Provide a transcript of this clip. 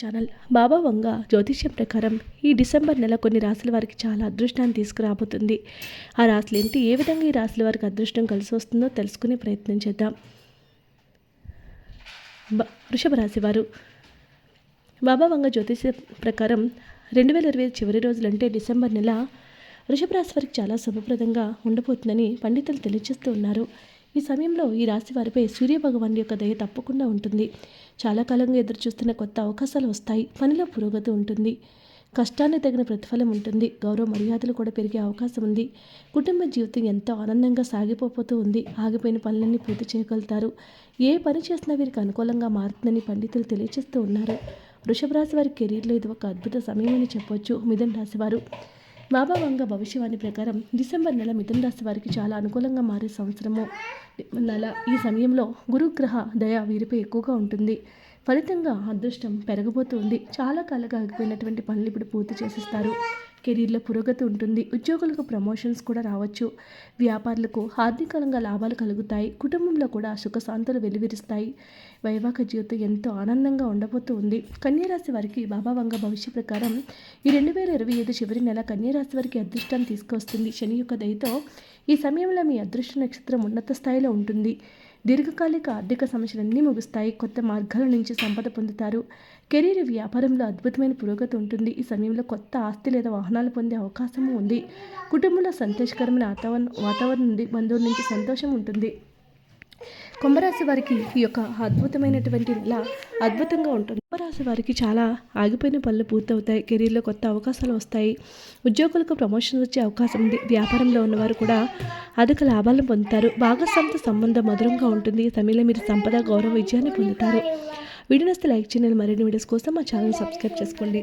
Channel. బాబా వంగ జ్యోతిష్యం ప్రకారం ఈ డిసెంబర్ నెల కొన్ని రాశుల వారికి చాలా అదృష్టాన్ని తీసుకురాబోతుంది. ఆ రాశులు ఏంటి? ఏ విధంగా ఈ రాశుల వారికి అదృష్టం కలిసి వస్తుందో తెలుసుకునే ప్రయత్నం చేద్దాం. వృషభ రాశి వారు. బాబా వంగ జ్యోతిష ప్రకారం రెండు వేల ఇరవై చివరి రోజులంటే డిసెంబర్ నెల వృషభ రాశి వారికి చాలా శుభప్రదంగా ఉండబోతుందని పండితులు తెలియజేస్తూ ఉన్నారు. ఈ సమయంలో ఈ రాశి వారిపై సూర్య భగవాన్ యొక్క దయ తప్పకుండా ఉంటుంది. చాలా కాలంగా ఎదురు చూస్తున్న కొత్త అవకాశాలు వస్తాయి. పనిలో పురోగతి ఉంటుంది. కష్టాన్ని తగిన ప్రతిఫలం ఉంటుంది. గౌరవ మర్యాదలు కూడా పెరిగే అవకాశం ఉంది. కుటుంబ జీవితం ఎంతో ఆనందంగా సాగిపోతూ ఉంది. ఆగిపోయిన పనులన్నీ పూర్తి చేయగలుగుతారు. ఏ పని చేసినా వీరికి అనుకూలంగా మారుతుందని పండితులు తెలియజేస్తూ ఉన్నారు. వృషభ రాశి వారి కెరీర్లో ఇది ఒక అద్భుత సమయం అని చెప్పొచ్చు. మిథున్ రాశివారు బాబా వంగ భవిష్యవాణి ప్రకారం డిసెంబర్ నెల మిథున రాశి వారికి చాలా అనుకూలంగా మారే సంవత్సరము నెల. ఈ సమయంలో గురుగ్రహ దయ వీరిపై ఎక్కువగా ఉంటుంది. ఫలితంగా అదృష్టం పెరగబోతుంది. చాలా కాలంగా ఆగిపోయినటువంటి పనులు ఇప్పుడు పూర్తి చేసేస్తారు. కెరీర్లో పురోగతి ఉంటుంది. ఉద్యోగులకు ప్రమోషన్స్ కూడా రావచ్చు. వ్యాపారులకు ఆర్థికంగా లాభాలు కలుగుతాయి. కుటుంబంలో కూడా సుఖశాంతులు వెలువరిస్తాయి. వైవాహిక జీవితం ఎంతో ఆనందంగా ఉండబోతూ ఉంది కన్యారాశి వారికి బాబా వంగ భవిష్య ప్రకారం ఈ రెండు వేల ఇరవై ఐదు చివరి నెల కన్యారాశి వారికి అదృష్టాన్ని తీసుకొస్తుంది శని యొక్క దయతో ఈ సమయంలో మీ అదృష్ట నక్షత్రం ఉన్నత స్థాయిలో ఉంటుంది. దీర్ఘకాలిక ఆర్థిక సమస్యలన్నీ ముగుస్తాయి. కొత్త మార్గాల నుంచి సంపద పొందుతారు. కెరీర్ వ్యాపారంలో అద్భుతమైన పురోగతి ఉంటుంది. ఈ సమయంలో కొత్త ఆస్తి లేదా వాహనాలు పొందే అవకాశము ఉంది. కుటుంబంలో సంతోషకరమైన వాతావరణం వాతావరణం నుండి బంధువుల నుంచి సంతోషం ఉంటుంది. కుంభరాశి వారికి ఈ యొక్క అద్భుతమైనటువంటి నెల అద్భుతంగా ఉంటుంది. కుంభరాశి వారికి చాలా ఆగిపోయిన పనులు పూర్తవుతాయి. కెరీర్లో కొత్త అవకాశాలు వస్తాయి. ఉద్యోగులకు ప్రమోషన్ వచ్చే అవకాశం ఉంది. వ్యాపారంలో ఉన్నవారు కూడా అధిక లాభాలను పొందుతారు. భాగస్వామితో సంబంధం మధురంగా ఉంటుంది. ఈ సమయంలో మీరు సంపద గౌరవ విజయాన్ని పొందుతారు. వీడియో లైక్ చేయండి. మరిన్ని వీడియోస్ కోసం మా ఛానల్ సబ్స్క్రైబ్ చేసుకోండి.